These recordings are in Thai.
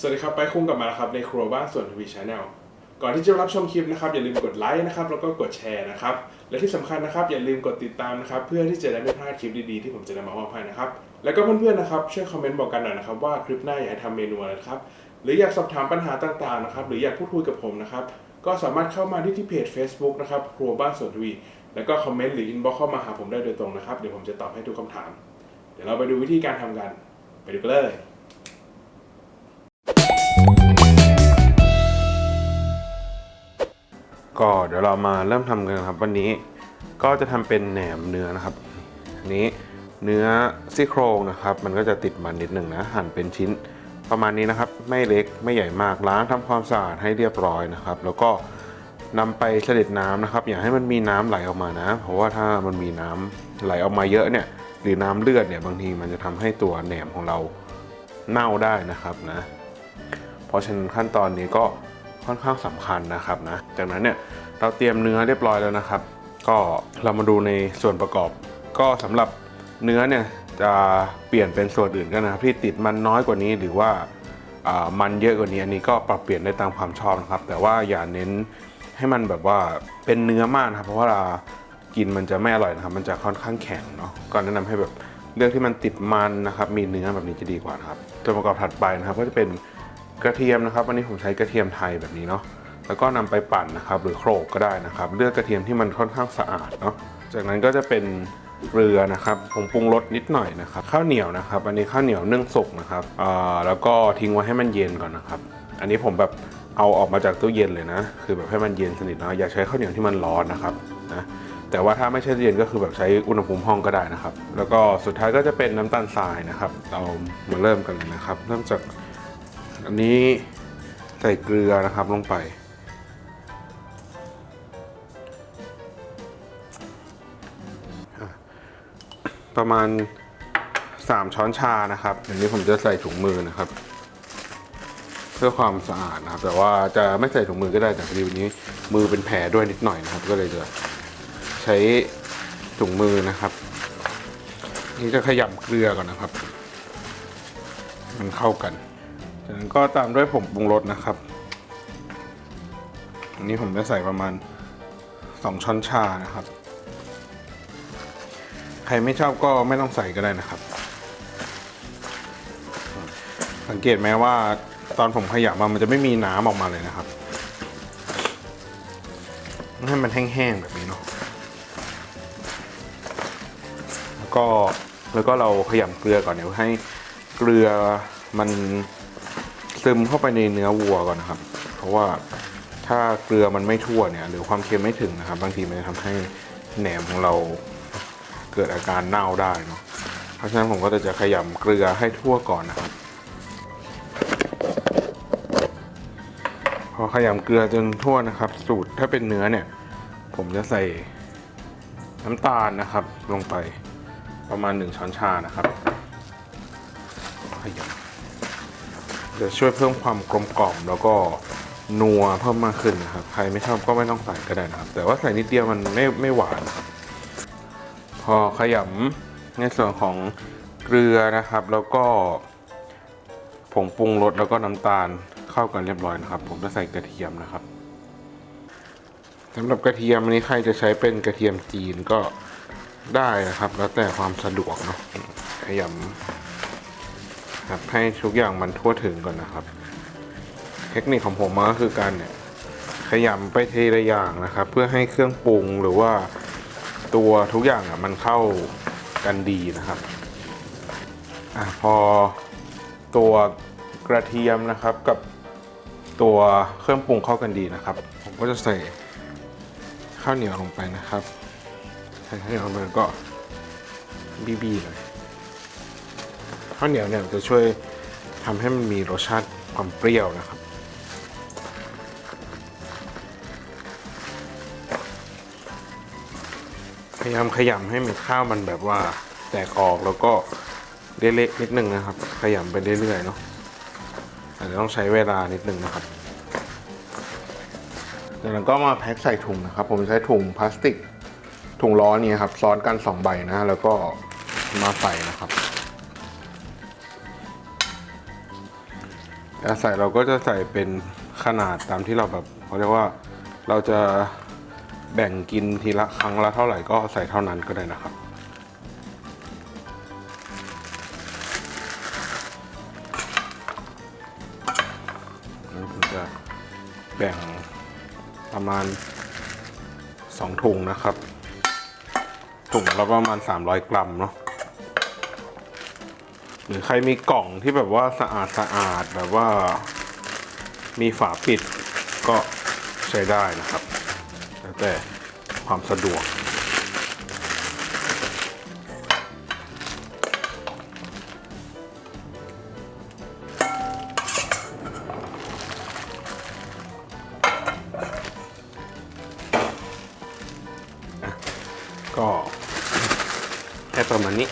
สวัสดีครับ ไปคุ้งกลับมาแล้วครับในครัวบ้านส่วนทวีชาแนลก่อนที่จะรับชมคลิปนะครับอย่าลืมกดไลค์นะครับแล้วก็กดแชร์นะครับและที่สำคัญนะครับอย่าลืมกดติดตามนะครับเพื่อที่จะได้ไม่พลาดคลิปดีๆที่ผมจะนำมามอบให้นะครับแล้วก็เพื่อนๆนะครับช่วยคอมเมนต์บอกกันหน่อยนะครับว่าคลิปหน้าอยากให้ทำเมนูอะไรครับ หรืออยากสอบถามปัญหาต่างๆนะครับหรืออยากพูดคุยกับผมนะครับก็สามารถเข้ามาที่ที่เพจ Facebook นะครับครัวบ้านสวนทวีแล้วก็คอมเมนต์หรืออินบ็อกเข้ามาหาผมได้โดยตรงนะครับเดี๋ยวผมจะตอบให้ทุกคำถาม เดี๋ยวเราไปดูวิธีการทำกัน ไปดูกันเลยก็เดี๋ยวเรามาเริ่มทำกันนะครับ วันนี้ก็จะทำเป็นแหนมเนื้อนะครับนนี้เนื้อซี่โครงนะครับ มันก็จะติดมันนิดหนึ่งนะหั่นเป็นชิ้น ประมาณนี้นะครับไม่เล็กไม่ใหญ่มากล้างทำความสะอาดให้เรียบร้อยนะครับ แล้วก็นำไปเสด็จน้ำนะครับ อย่าให้มันมีน้ำไหลออกมานะ เพราะว่าถ้ามันมีน้ำไหลออกมาเยอะเนี่ย หรือน้ำเลือดเนี่ยบางทีมันจะทำให้ตัวแหนมของเราเน่าได้นะครับนะ เพราะฉะนั้นขั้นตอนนี้ก็ค่อนข้างสำคัญนะครับนะ จากนั้นเนี่ยเราเตรียมเนื้อเรียบร้อยแล้วนะครับ ก็เรามาดูในส่วนประกอบ ก็สำหรับเนื้อเนี่ย จะเปลี่ยนเป็นส่วนอื่นกันะครับที่ติดมันน้อยกว่านี้หรือว่ามันเยอะกว่านี้อันนี้ก็ปรับเปลี่ยนได้ตามความชอบนะครับ แต่ว่าอย่าเน้นให้มันแบบว่าเป็นเนื้อมากนะครับ เพราะว่าเวลากินมันจะไม่อร่อยนะครับ มันจะค่อนข้างแข็งเนาะก็แนะนำให้แบบเลือกที่มันติดมันนะครับ มีเนื้อแบบนี้จะดีกว่านะครับส่วนประกอบถัดไปนะครับ ก็จะเป็นกระเทียมนะครับวันนี้ผมใช้กระเทียมไทยแบบนี้เนาะแล้วก็นำไปปั่นนะครับ หรือโขลกก็ได้นะครับ เลือกกระเทียมที่มันค่อนข้างสะอาดเนาะจากนั้นก็จะเป็น เกลือนะครับผงปรุงรสนิดหน่อยนะครับ ข้าวเหนียวนะครับ อันนี้ข้าวเหนียวนึ่งสุกนะครับอ่าแล้วก็ทิ้งไว้ให้มันเย็นก่อนนะครับ อันนี้ผมแบบเอาออกมาจากตู้เย็นเลยนะ คือแบบให้มันเย็นสนิทนะอย่าใช้ข้าวเหนียวที่มันร้อนนะครับนะแต่ว่าถ้าไม่ใช่เย็นก็คือแบบใช้อุณหภูมิห้องก็ได้นะครับ แล้วก็สุดท้ายก็จะเป็นน้ำตาลทรายนะครับ เรามาเริ่มกันเลยนะครับ เริ่มจากอันนี้ใส่เกลือนะครับลงไป ประมาณ 3 ช้อนชานะครับอย่างนี้ผมจะใส่ถุงมือนะครับ เพื่อความสะอาดนะครับ แต่ว่าจะไม่ใส่ถุงมือก็ได้แต่พอดีวันนี้มือเป็นแผลด้วยนิดหน่อยนะครับ ก็เลยจะใช้ถุงมือนะครับ นี่จะขยำเกลือก่อนนะครับ มันเข้ากันจากนั้นก็ตามด้วยผงปรุงรสนะครับอันนี้ผมจะใส่ประมาณ 2 ช้อนชานะครับ ใครไม่ชอบก็ไม่ต้องใส่ก็ได้นะครับ สังเกตไหมว่าตอนผมขยำมามันจะไม่มีน้ำออกมาเลยนะครับ ให้มันแห้งๆแบบนี้เนาะแล้วก็แล้วก็เราขยำเกลือก่อนเดี๋ยวให้เกลือมันซึมเข้าไปในเนื้อวัวก่อนนะครับ เพราะว่าถ้าเกลือมันไม่ทั่วเนี่ย หรือความเค็มไม่ถึงนะครับ บางทีมันจะทำให้แหนมของเรา เกิดอาการเน่าได้เนาะเพราะฉะนั้นผมก็จะขยำเกลือให้ทั่วก่อนนะครับพอขยำเกลือจนทั่วนะครับ สูตรถ้าเป็นเนื้อเนี่ย ผมจะใส่น้ำตาลนะครับ ลงไปประมาณ 1 ช้อนชานะครับขยำจะช่วยเพิ่มความกลมกล่อมแล้วก็นัวเพิ่มมากขึ้นนะครับ ใครไม่ชอบก็ไม่ต้องใส่ก็ได้นะครับ แต่ว่าใส่นิดเดียวมันไม่ไม่หวานครับ อขยำในส่วนของเกลือนะครับ แล้วก็ผงปรุงรสแล้วก็น้ำตาลเข้ากันเรียบร้อยนะครับ ผมจะใส่กระเทียมนะครับสำหรับกระเทียมอันนี้ใครจะใช้เป็นกระเทียมจีนก็ได้นะครับ แล้วแต่ความสะดวกเนาะขยำครับให้ทุกอย่างมันทั่วถึงก่อนนะครับ เทคนิคของผมก็คือการเนี่ยขยำไปทีละอย่างนะครับ เพื่อให้เครื่องปรุงหรือว่า ตัวทุกอย่างอะมันเข้ากันดีนะครับอะพอตัวกระเทียมนะครับกับตัวเครื่องปรุงเข้ากันดีนะครับ ผมก็จะใส่ข้าวเหนียวลงไปนะครับใส่ข้าวเหนียวลงไปก็บีๆเลยข้าวเหนียวเนี่ยจะช่วยทำให้มันมีรสชาติความเปรี้ยวนะครับ ยายามขยำให้เม็ดข้าวมันแบบว่าแตกออกแล้วก็เละๆนิดนึงนะครับ ขยำไปเรื่อยๆเนาะอาจจะต้องใช้เวลานิดนึงนะครับจากนั้นก็มาแพ็คใส่ถุงนะครับ ผมใช้ถุงพลาสติก ถุงล้อนี่ครับซ้อนกัน2ใบนะ แล้วก็มาใส่นะครับการใส่เราก็จะใส่เป็นขนาดตามที่เราแบบเขาเรียกว่าเราจะ แบ่งกินทีละครั้งละเท่าไหร่ก็ใส่เท่านั้นก็ได้นะครับนี่ผมจะแบ่งประมาณ 2 ถุงนะครับ ถุงละประมาณ 300 กรัมเนาะหรือใครมีกล่องที่แบบว่าสะอาดสะอาดแบบว่ามีฝาปิดก็ใช้ได้นะครับ แต่ความสะดวก ก็แค่ประมาณนี้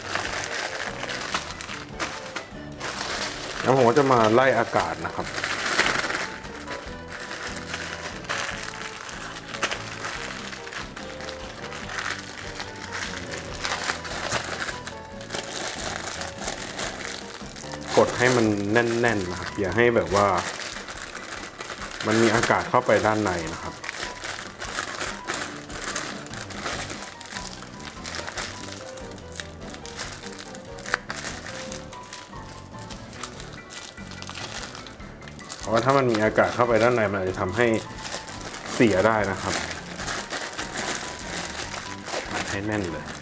แล้วผมก็จะมาไล่อากาศนะครับ ให้มันแน่นๆนะครับ อย่าให้แบบว่า มันมีอากาศเข้าไปด้านในนะครับเพราะว่าถ้ามันมีอากาศเข้าไปด้านในมันอาจจะทำให้เสียได้นะครับให้แน่นเลย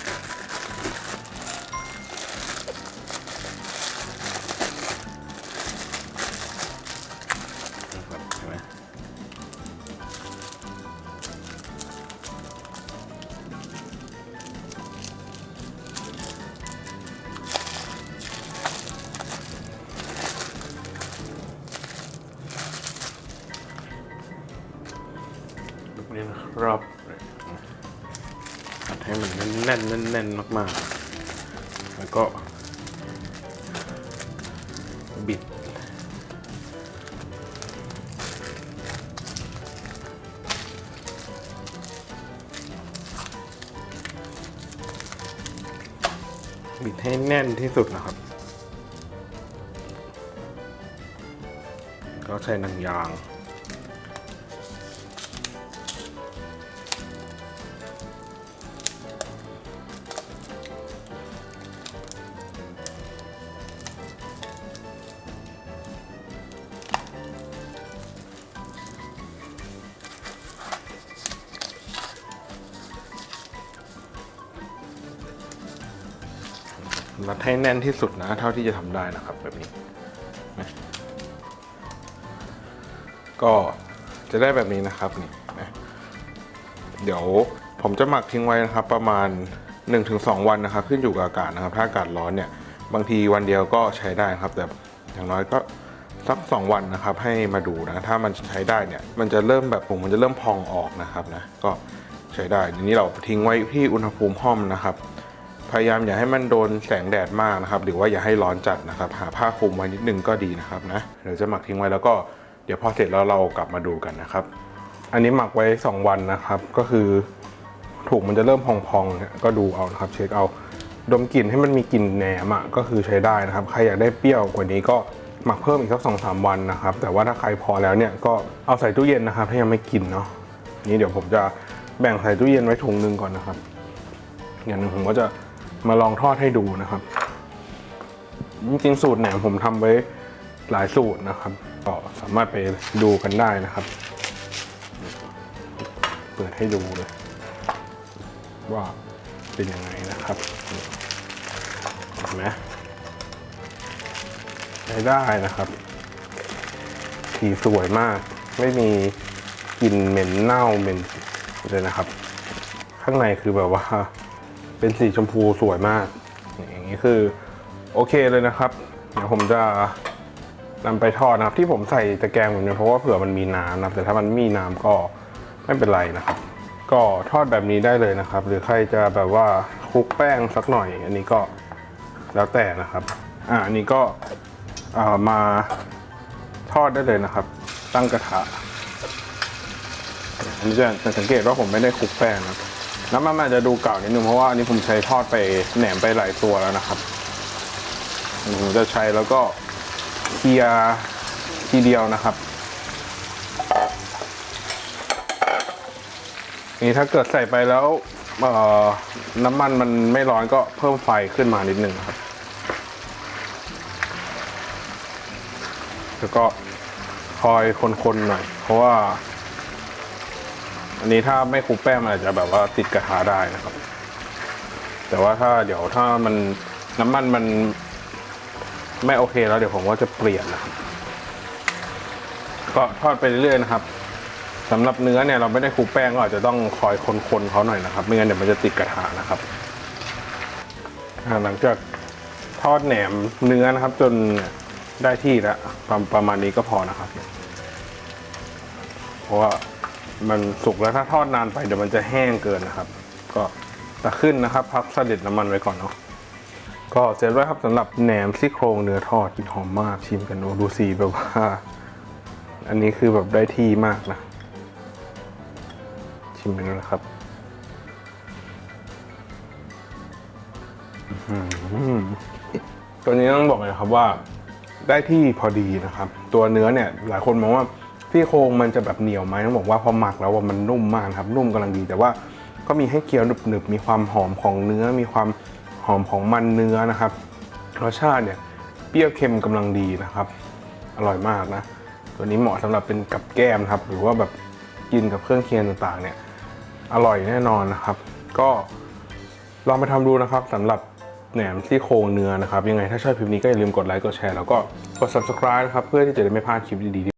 แน่นมากๆ แล้วก็ บิด บิดให้แน่นที่สุดนะครับ ก็ใช้หนังยาง รัดให้แน่นที่สุดนะ เท่าที่จะทำได้นะครับแบบนี้ ก็จะได้แบบนี้นะครับนี่นะเดี๋ยวผมจะหมักทิ้งไว้นะครับ ประมาณ 1-2 วันนะครับ ขึ้นอยู่กับอากาศนะครับ ถ้าอากาศร้อนเนี่ย บางทีวันเดียวก็ใช้ได้ครับ แต่อย่างน้อยก็สัก 2 วันนะครับให้มาดูนะ ถ้ามันใช้ได้เนี่ย มันจะเริ่มแบบผงมันจะเริ่มพองออกนะครับนะก็ใช้ได้ทีนี้เราทิ้งไว้ที่อุณหภูมิห้องนะครับ พยายามอย่าให้มันโดนแสงแดดมากนะครับ หรือว่าอย่าให้ร้อนจัดนะครับ หาผ้าคลุมไว้นิดนึงก็ดีนะครับนะเดี๋ยวจะหมักทิ้งไว้แล้วก็เดี๋ยวพอเสร็จแล้วเรากลับมาดูกันนะครับ อันนี้หมักไว้ 2 วันนะครับ ก็คือถุงมันจะเริ่มพองๆเนี่ยก็ดูเอานะครับ เช็คเอาดมกลิ่นให้มันมีกลิ่นแหนมอะก็คือใช้ได้นะครับใครอยากได้เปรี้ยวกว่านี้ก็หมักเพิ่มอีกสักสองสามวันนะครับ แต่ว่าถ้าใครพอแล้วเนี่ยก็เอาใส่ตู้เย็นนะครับ ถ้ายังไม่กินเนาะนี่เดี๋ยวผมจะแบ่งใส่ตู้เย็นไว้ถุงหนึงก่อนนะครับอย่างหนึ่งผมก็จะ มาลองทอดให้ดูนะครับ จริงๆสูตรแหนมผมทำไว้หลายสูตรนะครับ ก็สามารถไปดูกันได้นะครับ เปิดให้ดูเลย ว่าเป็นยังไงนะครับเห็นไหมใช้ได้นะครับ สีสวยมาก ไม่มีกลิ่นเหม็นเน่าเหม็นเลยนะครับ ข้างในคือแบบว่า เป็นสีชมพูสวยมาก อย่างนี้คือโอเคเลยนะครับ เดี๋ยวผมจะนำไปทอดนะครับ ที่ผมใส่ตะแกรงแบบนี้เพราะว่าเผื่อมันมีน้ำนะครับแต่ถ้ามันไม่มีน้ำก็ไม่เป็นไรนะครับ ก็ทอดแบบนี้ได้เลยนะครับ หรือใครจะแบบว่าคลุกแป้งสักหน่อย อันนี้ก็แล้วแต่นะครับ อ่าอันนี้ก็อ่ามาทอดได้เลยนะครับ ตั้งกระทะอันนี้จะจะสังเกตว่าผมไม่ได้คลุกแป้งนะครับ น้ำมันอาจจะดูเก่านิดนึงเพราะว่าอันนี้ผมใช้ทอดไปแหนมไปหลายตัวแล้วนะครับผมจะใช้แล้วก็เคลียทีเดียวนะครับนี่ถ้าเกิดใส่ไปแล้วน้ำมันมันไม่ร้อนก็เพิ่มไฟขึ้นมานิดนึงครับ แล้วก็คอยคนๆหน่อย เพราะว่า อันนี้ถ้าไม่คลุกแป้งมันอาจจะแบบว่าติดกระทะได้นะครับ แต่ว่าถ้าเดี๋ยวถ้ามันน้ำมันมันไม่โอเคแล้วเดี๋ยวผมก็จะเปลี่ยนนะครับก็ทอดไปเรื่อยๆนะครับสำหรับเนื้อเนี่ยเราไม่ได้คลุกแป้งก็อาจจะต้องคอยคนๆเขาหน่อยนะครับ ไม่งั้นเดี๋ยวมันจะติดกระทะนะครับหลังจากทอดแหนมเนื้อนะครับ จนได้ที่แล้วประมาณนี้ก็พอนะครับ เพราะว่า มันสุกแล้วถ้าทอดนานไปเดี๋ยวมันจะแห้งเกินนะครับ ก็ตักขึ้นนะครับ พักเสด็จน้ำมันไว้ก่อนเนาะก็เสร็จแล้วครับสำหรับแหนมซี่โครงเนื้อทอดกลิ่นหอมมากชิมกันโอ้ดูสีแบบว่า อันนี้คือแบบได้ที่มากนะ ชิมกันนะครับตัวนี้ต้องบอกเลยครับว่าได้ที่พอดีนะครับ ตัวเนื้อเนี่ยหลายคนมองว่า ที่โครงมันจะแบบเหนียวไหมต้องบอกว่าพอหมักแล้วว่ามันนุ่มมากครับนุ่มกำลังดี แต่ว่าก็มีให้เคี้ยวหนึบๆมีความหอมของเนื้อ มีความหอมของมันเนื้อนะครับรสชาติเนี่ยเปรี้ยวเค็มกำลังดีนะครับ อร่อยมากนะ ตัวนี้เหมาะสำหรับเป็นกับแก้มครับ หรือว่าแบบกินกับเครื่องเคียงต่างๆ เนี่ยอร่อยแน่นอนนะครับ ก็ลองไปทำดูนะครับสำหรับแหนมซี่โครงเนื้อนะครับ ยังไงถ้าชอบคลิปนี้ก็อย่าลืมกดไลค์กดแชร์แล้วก็กด subscribe นะครับ เพื่อที่จะได้ไม่พลาดคลิปดีๆ